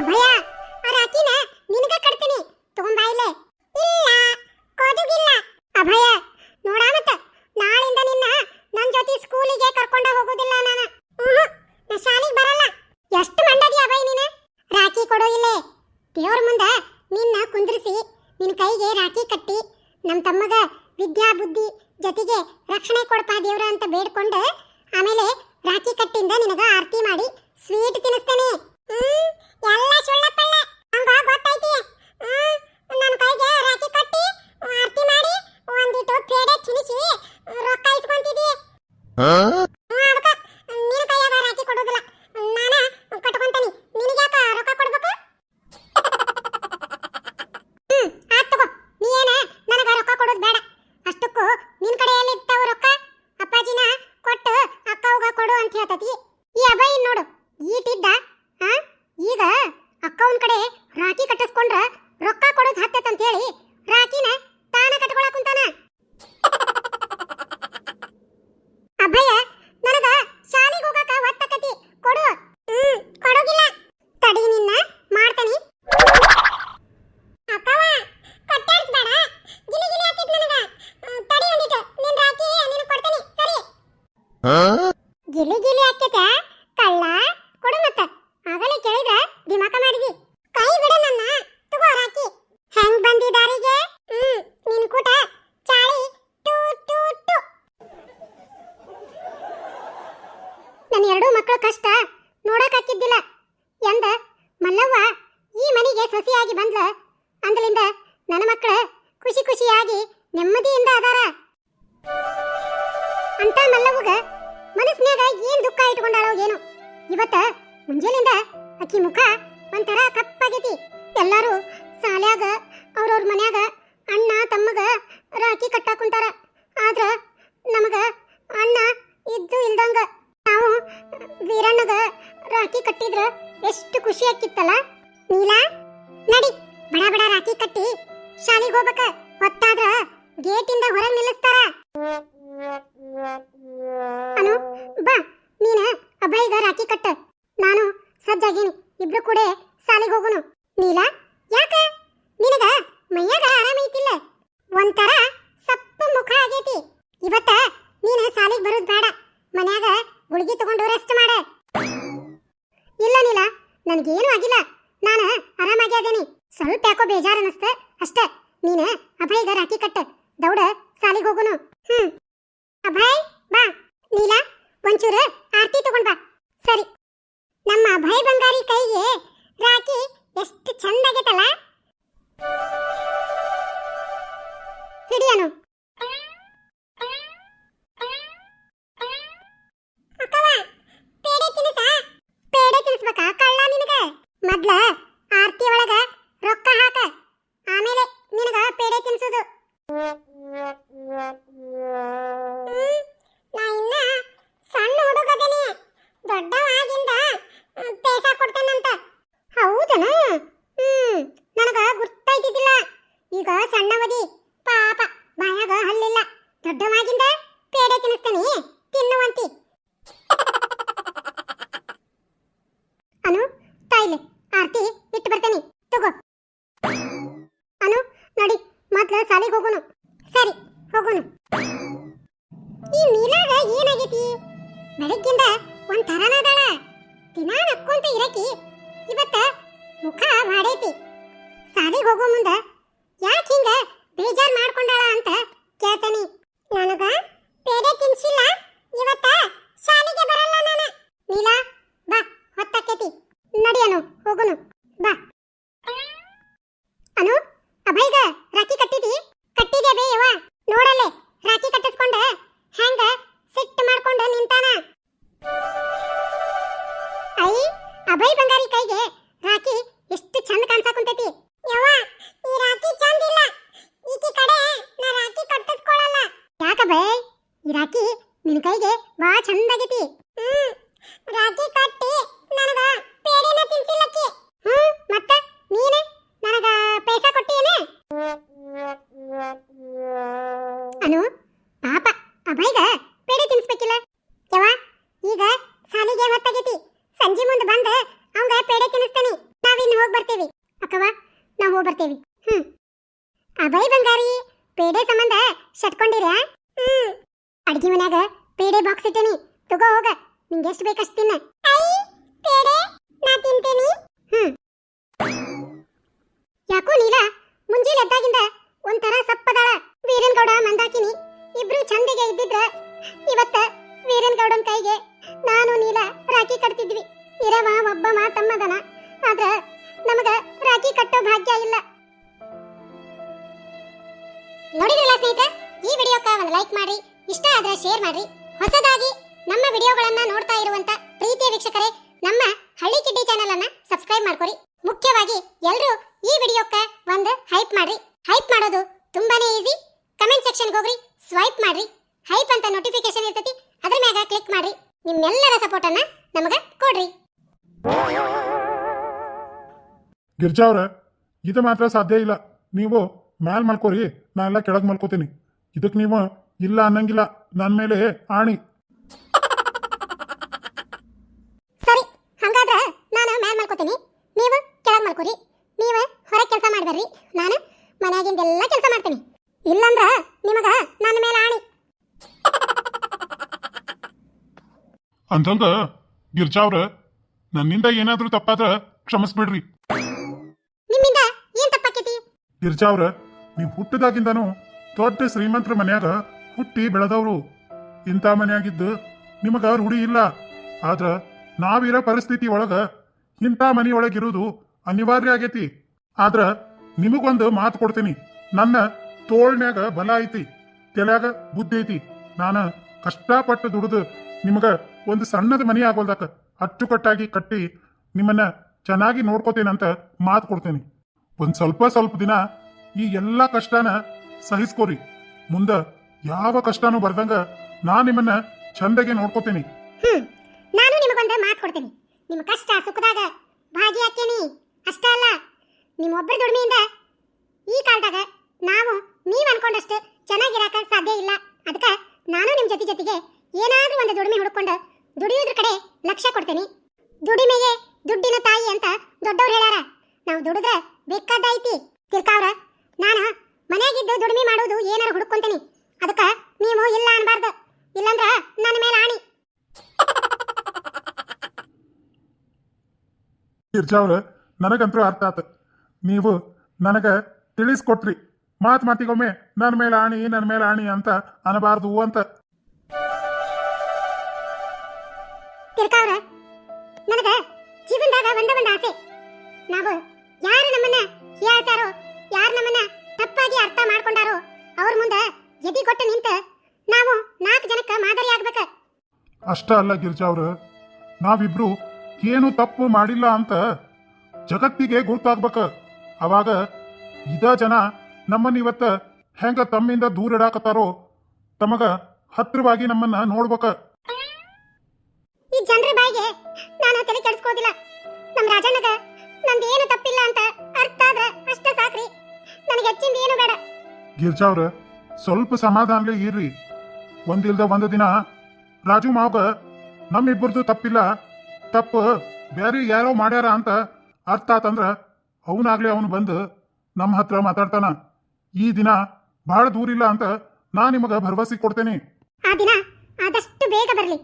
ಅಭಯ ಆ ರಾಖಿನ ನಿನಗ ಕಟ್ತೀನಿ. ತಗೊಂಬಾ ಇಲ್ಲ. ಇಲ್ಲ ಕೊಡುಗಿಲ್ಲ ಅಭಯ, ನೋಡ ಮತ್ತ, ನಾಳಿಂದ ನಿನ್ನ ನನ್ ಜೊತೆ ಸ್ಕೂಲಿಗೆ ಕರ್ಕೊಂಡ ಹೋಗೋದಿಲ್ಲ ನಾನು. ನಾ ಶಾಲೆಗೆ ಬರಲ್ಲ. ಎಷ್ಟು ಮಂಡದಿ ಅಭಯ ನೀನು? ರಾಖಿ ಕೊಡೋ ಇಲ್ಲೇ. ದೇವ್ರ ಮುಂದೆ ನಿನ್ನ ಕುಂದ್ರಿಸಿ ನಿನ್ನ ಕೈಗೆ ರಾಖಿ ಕಟ್ಟಿ ನಮ್ಮ ತಮ್ಮ गिलू गिलू असते का ಒಂಥರ ಕಪ್ಪಾಗೈತಿ. ಎಲ್ಲರೂ ಸಾಲ್ಯಾಗ, ಅವ್ರವ್ರ ಮನ್ಯಾಗ ಅಣ್ಣ, ತಮ್ಮಗ ರಾಖಿ ಕಟ್ಟಾಕುಂತಾರ. ಆದ್ರ ನಮಗ ಅಣ್ಣ ಇದ್ದು ಇಲ್ದಂಗ ನಾವು ವೀರಣ್ಣಗ ರಾಖಿ ಕಟ್ಟಿದ್ರ ಎಷ್ಟು ಖುಷಿ ಆಕಿತ್ತಲ್ಲ ನೀಲಾ, ನಡಿ, ಬಡ ಬಡ ಮಾಡ್ಲಾ ಶಾಲೆಗೆ ಹೋಗೋಣ ಬಾ ಚಂದ ಆಗೈತಿ ಹ್ಮ್, ರಾಗಿ ಕಟ್ಟಿ, ನನಗ ಪೇಡೆನ ತಿನ್ಸಿಲ್ಲಕ್ಕಿ. ಹ್ಮ್, ಮತ್ತ ನೀನ? ನನಗ ಪೈಸಾ ಕೊಟ್ಟಿಯೇನ? ಅನು, ಪಾಪ ಅಭಯ್ಗ ಪೇಡೆ ತಿನ್ಸ್ಬೇಕಿಲ್ಲ. ಯವ ಈಗ ಸಾಲಿಗೆ ಹೊತ್ತಾಗೈತಿ. ಎದ್ದಾಗಿಂದ ಒಂಥರ ಸಪ್ಪದಾಳ ವೀರನ್ ಗೌಡ ಮಂದಾಕಿನಿ. ಇಬ್ರು ಚಂದಿಗೆ ಇದ್ದಿದ್ರ ಇವತ್ತ ವೀರನ್ ಗೌಡನ್ ಕೈಗೆ ನಾನು ನೀಲ ರಾಖಿ ಕಟ್ತಿದ್ವಿ. ಇರವ ಒಬ್ಬ ಮಾತಮ್ಮದನ ಆದ್ರ ನಮಗ ರಾಖಿ ಕಟ್ಟೋ ಭಾಗ್ಯ ಇಲ್ಲ. ನೋಡಿದ್ರಲ್ಲ ಸ್ನೇಹಿತರೆ? ಈ ವಿಡಿಯೋಕ್ಕ ಒಂದು ಲೈಕ್ ಮಾಡಿ ಇಷ್ಟ ಆದ್ರೆ ಶೇರ್ ಮಾಡ್ರಿ. ಹೊಸದಾಗಿ ನಮ್ಮ ವಿಡಿಯೋಗಳನ್ನ ನೋಡ್ತಾ ಇರುವಂತ ಪ್ರೀತಿಯ ವೀಕ್ಷಕರೇ, ನಮ್ಮ ಹಳ್ಳಿ ಕಿಡ್ಡಿ ಚಾನೆಲ್ ಅನ್ನ ಸಬ್ಸ್ಕ್ರೈಬ್ ಮಾಡ್ಕೊರಿ. ಮುಖ್ಯವಾಗಿ ಎಲ್ಲರೂ ಈ ವಿಡಿಯೋಕ್ಕ ಒಂದು ಹೈಪ್ ಮಾಡ್ರಿ. ಹೈಪ್ ಮಾಡೋದು ತುಂಬಾನೇ ಈಸಿ ಕಮೆಂಟ್ ಸೆಕ್ಷನ್ಗೆ ಹೋಗ್ರಿ ಸ್ವೈಪ್ ಮಾಡ್ರಿ. ಹೈಪ್ ಅಂತ ನೋಟಿಫಿಕೇಶನ್ ಇರ್ತೈತಿ ಅದ್ರ ಮ್ಯಾಗ ಕ್ಲಿಕ್ ಮಾಡ್ರಿ. ನಿಮ್ಮೆಲ್ಲರ ಸಪೋರ್ಟ್ ಅನ್ನ ನಮಗ ಕೊಡ್ರಿ. ಗಿರ್ಜಾ ಅವ್ರ ಇದು ಮಾತ್ರ ಸಾಧ್ಯ ಇಲ್ಲ. ನೀವು ಮ್ಯಾಲ್ ಮಲ್ಕೋರಿ ನಾ ಎಲ್ಲ ಕೆಳಗೆ ಮಲ್ಕೋತೀನಿ. ಇದಕ್ಕೆ ನೀವು ಇಲ್ಲ ಅನ್ನಂಗಿಲ್ಲ ನನ್ನ ಮೇಲೆ ಆಣಿ. ಸರಿ ಹಂಗಾದ್ರ ನಾನು ಮ್ಯಾಲ್ ಮಾಡ್ಕೋತೀನಿ ನೀವು ಕೆಳಗ್ ಮಲ್ಕೋರಿ. ನೀವು ಹೊರಗೆ ಕೆಲಸ ಮಾಡ್ಬರ್ರಿ ನಾನು ಮನ್ಯಾಗಿಂದೆಲ್ಲ ಕೆಲಸ ಮಾಡ್ತೀನಿ. ಇಲ್ಲಂದ್ರ ನಿಮಗ ನನ್ನ ಮೇಲೆ ಆಣಿ. ಅಂತಂದ ಗಿರ್ಜಾ ಅವ್ರ ನನ್ನಿಂದ ಏನಾದ್ರೂ ತಪ್ಪಾದ್ರ ಕ್ಷಮಿಸ್ಬಿಡ್ರಿ. ನಿಮ್ಮಿಂದ ಏನ್ ತಪ್ಪಾಕೈತಿ? ಗಿರ್ಜಾ ಅವ್ರ ನೀವು ಹುಟ್ಟಿದಾಗಿಂದನೂ ದೊಡ್ಡ ಶ್ರೀಮಂತರ ಮನ್ಯಾಗ ಹುಟ್ಟಿ ಬೆಳೆದವ್ರು. ಇಂಥ ಮನೆಯಾಗಿದ್ದು ನಿಮಗ ರೂಢಿ ಇಲ್ಲ. ಆದ್ರ ನಾವಿರೋ ಪರಿಸ್ಥಿತಿ ಒಳಗ ಇಂಥ ಮನೆಯೊಳಗಿರುವುದು ಅನಿವಾರ್ಯ ಆಗೈತಿ. ಆದ್ರ ನಿಮಗೊಂದು ಮಾತು ಕೊಡ್ತೀನಿ. ನನ್ನ ತೋಳ್ನ್ಯಾಗ ಬಲ ಐತಿ ತಲ್ಯಾಗ ಬುದ್ಧಿ ಐತಿ. ನಾನು ಕಷ್ಟಪಟ್ಟು ದುಡಿದು ನಿಮಗ ಒಂದು ಸಣ್ಣದ ಮನೆ ಆಗೋಲ್ದಾಕ ಅಚ್ಚುಕಟ್ಟಾಗಿ ಕಟ್ಟಿ ನಿಮ್ಮನ್ನ ಚೆನ್ನಾಗಿ ನೋಡ್ಕೋತೇನಂತ ಮಾತು ಕೊಡ್ತೇನೆ. ಒಂದು ಸ್ವಲ್ಪ ಸ್ವಲ್ಪ ದಿನ ಈ ಎಲ್ಲ ಕಷ್ಟನ ಸಹಿಸ್ಕೋರಿ. ಮುಂದ ಯಾವ ಕಷ್ಟನೂ ಬರ್ದಂಗ ನಾ ನಿಮ್ಮನ್ನ ಚಂದಗೆ ನೋಡ್ಕೋತೀನಿ. ನಾನು ನಿಮಗೊಂದು ಮಾತು ಕೊಡ್ತೀನಿ. ನಿಮ್ಮ ಕಷ್ಟ ಸುಖದಾಗ ಭಾಗಿಯಾಕೇನಿ ಅಷ್ಟೇ ಅಲ್ಲ ನಿಮ್ಮೊಬ್ಬರ ದುಡಿಮೆಯಿಂದ ಈ ಕಾಲದಾಗ ನಾವು ನೀವು ಅನ್ಕೊಂಡಷ್ಟು ಚೆನ್ನಾಗಿರಾಕ ಸಾಧ್ಯ ಇಲ್ಲ. ಅದಕ್ಕೆ ನಾನು ನಿಮ್ಮ ಜೊತೆ ಜೊತೆಗೆ ಏನಾದರೂ ಒಂದು ದುಡಿಮೆ ಹುಡುಕೊಂಡು ದುಡಿಯೋದ್ರ ಕಡೆ ಲಕ್ಷ್ಯ ಕೊಡ್ತೀನಿ. ದುಡಿಮೆಗೆ ದುಡ್ಡಿನ ತಾಯಿ ಅಂತ ದೊಡ್ಡವ್ರು ಹೇಳ್ಯಾರ. ನಾವು ದುಡಿದ್ರೆ ಬೇಕಾದೈತಿ ತಿರ್ಕಾವ್ರ, ನಾನು ಮನೆಯಾಗಿದ್ದು ದುಡಿಮೆ ಮಾಡೋದು ಏನಾರು ಹುಡುಕೊಂತೀನಿ. ಅದಕ್ಕೆ ನೀವು ಇಲ್ಲ ಅನ್ಬಾರ್ದು. ಇಲ್ಲಂದ್ರ ನನ್ನ ಮೇಲೆ ಆಣಿ. ಇರ್ಜಾವ್ರ ನನಗಂತೂ ಅರ್ಥ ಆತ. ನೀವು ನನಗೆ ತಿಳಿಸ್ಕೊಟ್ರಿ. ಮಾತು ಮಾತಿಗೊಮ್ಮೆ ನನ್ನ ಮೇಲೆ ಆಣಿ ನನ್ನ ಮೇಲೆ ಆಣಿ ಅಂತ ಅನ್ನಬಾರ್ದು ಅಂತ. ತಿರ್ಕಾವ್ರ ನನಗ ಜೀವನದಾಗ ಒಂದ ಒಂದ ಆಸೆ. ನಾವು ಯಾರು ನಮ್ಮನ್ನ ಹೇಳ್ತಾರೋ ಯಾರು ನಮ್ಮನ್ನ ತಪ್ಪಾಗಿ ಅರ್ಥ ಮಾಡ್ಕೊಂಡಾರೋ ಅವ್ರ ಮುಂದೆ ಎದಿ ಕೊಟ್ಟು ನಿಂತ ನಾವು ನಾಲ್ಕು ಜನಕ್ಕೆ ಮಾದರಿ ಆಗ್ಬೇಕ. ಅಷ್ಟ ಅಲ್ಲ ಗಿರಿಜಾ ಅವ್ರ ನಾವಿಬ್ರು ಏನು ತಪ್ಪು ಮಾಡಿಲ್ಲ ಅಂತ ಜಗತ್ತಿಗೆ ಗುರ್ತಾಗ್ಬೇಕ. ಅವಾಗ ಇದ ಜನ ನಮ್ಮನ್ನ ಇವತ್ತ ಹೆಂಗ ತಮ್ಮಿಂದ ದೂರ ಇಡಾಕತ್ತಾರೋ ತಮಗ ಹತ್ರವಾಗಿ ನಮ್ಮನ್ನ ನೋಡ್ಬೇಕ. ಈ ಜನರ ಬಾಯಿಗೆ ನಾನು ತಲೆ ಕೆಡಿಸ್ಕೋದಿಲ್ಲ ನಮ್ಮ ರಾಜಣ್ಣಗ ನಂದೇನು ತಪ್ಪಿಲ್ಲ ಅಂತ ಅರ್ಥ ಆದ್ರ ಅಷ್ಟ ಸಾಕ್ರಿ. ನನಗೆ ಹೆಚ್ಚಿಂದ ಏನು ಬೇಡ. ಗಿರ್ಜಾ ಅವ್ರ ಸ್ವಲ್ಪ ಸಮಾಧಾನಲೇ ಇರ್ರಿ. ಒಂದಿಲ್ದ ಒಂದು ದಿನ ರಾಜು ಮಾವಗ ನಮ್ಮಿಬ್ಬರದು ತಪ್ಪಿಲ್ಲ ತಪ್ಪು ಬೇರೆ ಯಾರೋ ಮಾಡ್ಯಾರ ಅಂತ ಅರ್ಥ ಆತಂದ್ರ ಅವನಾಗ್ಲಿ ಅವನು ಬಂದು ನಮ್ಮ ಹತ್ರ ಮಾತಾಡ್ತಾನ. ಈ ದಿನ ಬಹಳ ದೂರಿಲ್ಲ ಅಂತ ನಾ ನಿಮಗ ಭರವಸೆ ಕೊಡ್ತೇನೆ. ಆ ದಿನ ಆದಷ್ಟು ಬೇಗ ಬರಲಿ.